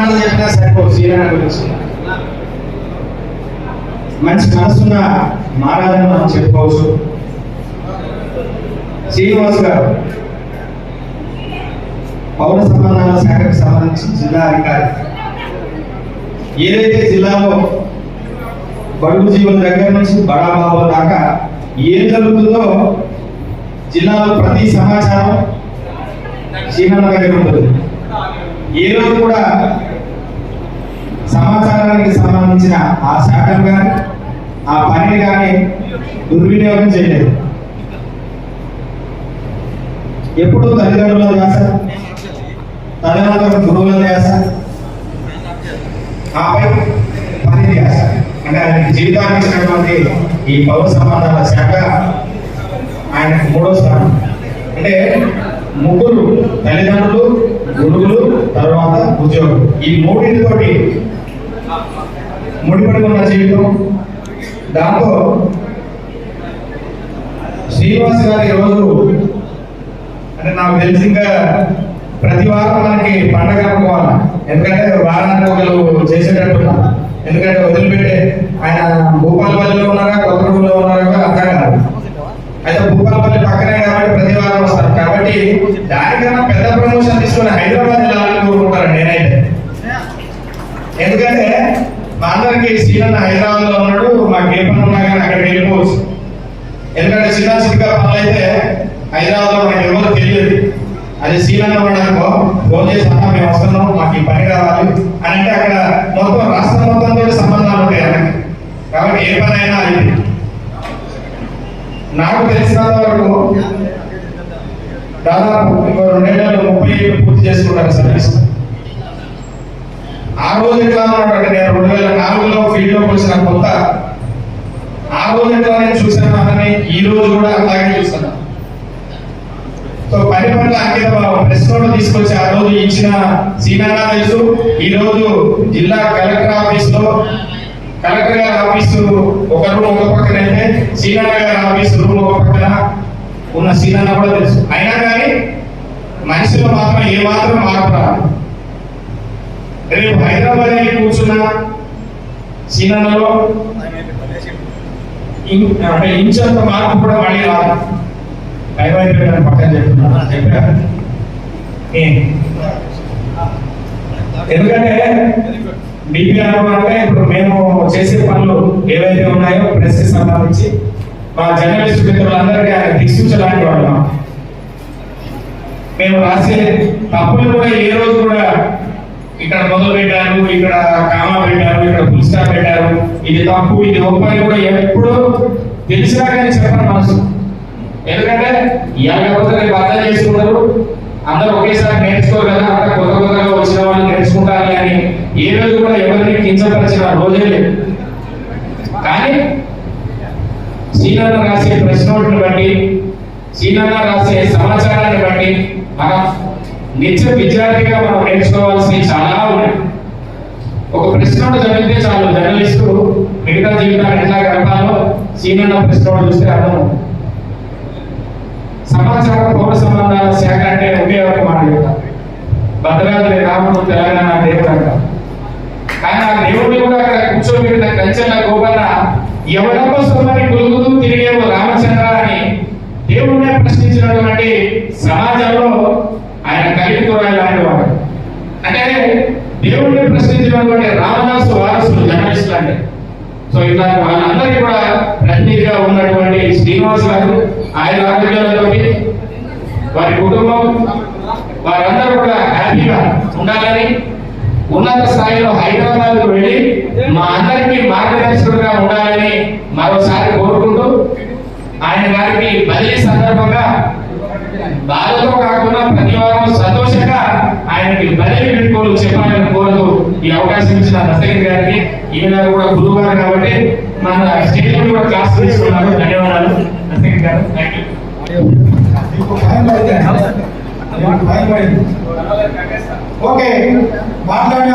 మాటలు చెప్పినా సరిపోదు శ్రీరణ గురించి. మంచి మనసున్న మహారాజని మనం చెప్పుకోవచ్చు. శ్రీనివాస్ గారు పౌర సంబంధాల శాఖకు సంబంధించి జిల్లా అధికారి. ఏదైతే జిల్లాలో బడుగు జీవుల దగ్గర నుంచి బడాబాబు దాకా ఏం జరుగుతుందో జిల్లాలో ప్రతి సమాచారం శ్రీనన్న దగ్గర ఉంటుంది. ఏ రోజు కూడా సమాచారానికి సంబంధించిన ఆ శాఖలు కానీ ఆ పనిని కానీ దుర్వినియోగం చేయలేదు. ఎప్పుడు తల్లిదండ్రుల ధ్యాస తదనంతరం గురువుల ధ్యాస ఆపై పని ధ్యాస అంటే ఆయనకి జీవితాన్ని ఇచ్చినటువంటి ఈ పౌర సంబంధాల శాఖ ఆయనకు మూడో స్థానం. అంటే ముగ్గురు తల్లిదండ్రులు గురువులు తర్వాత ఉద్యోగులు. ఈ మూడింటితోటి ముడిపడి ఉన్న జీవితం. దాంతో శ్రీనివాస్ గారు ఈరోజు అంటే నాకు తెలిసి ఇంకా ప్రతి వారం మనకి పండగ అనుకోవాలి. ఎందుకంటే వారానికి ఒకరు చేసేటట్టున్నా. ఎందుకంటే వదిలిపెట్టే ఆయన భూపాలపల్లిలో ఉన్నారా కొత్తగూడలో ఉన్నారా అర్థం కాదు. అయితే భూపాలపల్లి పక్కనే కాబట్టి ప్రతి వారం వస్తారు. కాబట్టి దానికన్నా పెద్ద ప్రమోషన్ తీసుకుని హైదరాబాద్ మా అందరికి సీనన్న హైదరాబాద్లో ఉన్నాడు మాకు ఏ పని ఉన్నా కానీ అక్కడికి వెళ్ళిపోవచ్చు. ఎందుకంటే చిన్న చిన్న పనులు అయితే హైదరాబాద్లో మనకి ఎవరు తెలియదు. అది సీనన్న ఉన్నాడనుకో ఫోన్ చేసి మేము వస్తున్నాం మాకు ఈ పని కావాలి. అని అంటే అక్కడ మొత్తం రాష్ట్రం మొత్తంతో సంబంధాలు ఉంటాయి అన్నకి కాబట్టి ఏ పని అయినా అది నాకు తెలిసినంత వరకు దాదాపు ఇంకో రెండేళ్ళు ముప్పై పూర్తి చేసుకుంటారు సర్వీస్. ఆ రోజు ఎట్లా ఉన్నాడు నేను రెండు వేల నాలుగులో ఫీల్డ్లోకి వచ్చిన కొత్త ఆ రోజు ఎట్లా నేను చూసాను అతన్ని ఈ రోజు కూడా అలాగే చూస్తాను. సో పని పట్ల అంకిత భావం ప్రెస్ నోట్ తీసుకొచ్చి ఆ రోజు ఇచ్చిన సీనంగా తెలుసు ఈ రోజు జిల్లా కలెక్టర్ ఆఫీస్లో కలెక్టర్ గారి ఆఫీసు ఒక రూమ్ ఒక పక్కన అయితే సీనన్న గారి ఆఫీస్ రూమ్ ఒక పక్కన ఉన్న సీనన్న కూడా తెలుసు. అయినా కానీ మనిషిలో మాత్రం ఏ మాత్రం మార్పు రాదు. రేపు హైదరాబాద్ వెళ్ళి కూర్చున్న సీనాలో అంటే ఇంచంత మార్పు కూడా మళ్ళీ రాదు. భయమైపోయాను పక్కన చెప్తున్నా. చెప్పా ఎందుకంటే డిపిఆర్ అంటే ఇప్పుడు మేము చేసే పనులు ఏవైతే ఉన్నాయో ప్రెస్ సంబంధించి మా జర్నలిస్ట్ మిత్రులందరికీ ఆయన దిక్సూచలాంటి వాళ్ళం మేము రాసే తప్పులు కూడా ఏ రోజు కూడా ఇక్కడ మొదలు పెట్టారు ఇక్కడ కామా పెట్టారు ఇక్కడ ఫుల్ స్టాప్ పెట్టారు. ఇది తప్పు ఇది ఒప్పని కూడా ఎప్పుడు తెలిసినా కానీ చెప్పండి మనసు. ఎందుకంటే ఇవాళ కాకపోతే రేపు అర్థం చేసుకుంటారు అందరూ ఒకేసారి నేర్చుకోరు కదా అంతా కొత్త కొత్తగా వచ్చిన వాళ్ళు నేర్చుకుంటారు అని. ఏ రోజు కూడా ఎవరిని కించపరిచిన రోజే లేదు. కానీ సీనన్న రాసే ప్రశ్న బట్టి సీనన్న రాసే సమాచారాన్ని బట్టి మనం నిత్య విద్యార్థిగా మనం నేర్చుకోవాల్సినవి చాలా ఉన్నాయి. ఒక ప్రశ్న చదివితే చాలు జర్నలిస్టు మిగతా జీవితాన్ని ఎట్లా గడపాలో సీనియర్ ప్రశ్న చూస్తే అర్థం సమాచార పౌర సంబంధాల శాఖ అంటే ఒకే ఒక మాట చెప్తా భద్రాద్రి రాముడు తెలంగాణ దేవుడు అంట కానీ ఆ దేవుడిని కూడా అక్కడ కూర్చోబెట్టిన కంచెల గోపన్న ఎవడమ్మ సొమ్మని కొలుగుతూ దేవుడిని రామదాసు వారసులు జర్నలిస్టులు అంటే. సో ఇలా మనందరికీ కూడా ప్రతినిధిగా ఉన్నటువంటి శ్రీనివాస్ గారు ఆయన ఆరోగ్యాలతోటి వారి కుటుంబం వారందరూ కూడా హ్యాపీగా ఉండాలని ఉన్నత స్థాయిలో హైదరాబాద్ వెళ్ళి మా అందరికీ మార్గదర్శకుడుగా ఉండాలని మరోసారి కోరుకుంటూ ఆయన గారికి బదిలీ సందర్భంగా బాధతో కాకుండా ప్రతి వారం సంతోషంగా ఆయనకి బదిలీ పెట్టుకోలు చెప్పాలని అవకాశం ఇచ్చిన దశగిరి గారికి ఈయన కూడా గురువారు కాబట్టి మన స్టేజ్ మీద కూడా క్లాస్ తీసుకున్నారు. ధన్యవాదాలు. దశగిరి గారు థ్యాంక్ యూ ఓకే మాట్లాడే